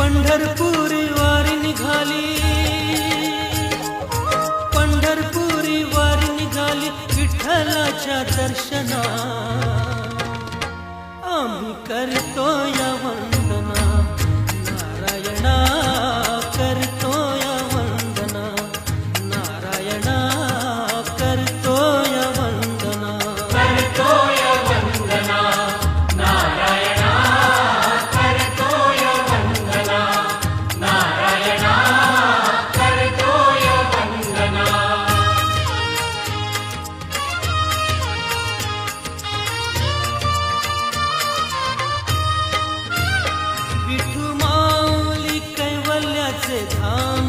पंढरपुरी वारी निघाली. पंढरपुरी वारी निघाली विठ्ठलाच्या दर्शना आम्ही करतो या ধাম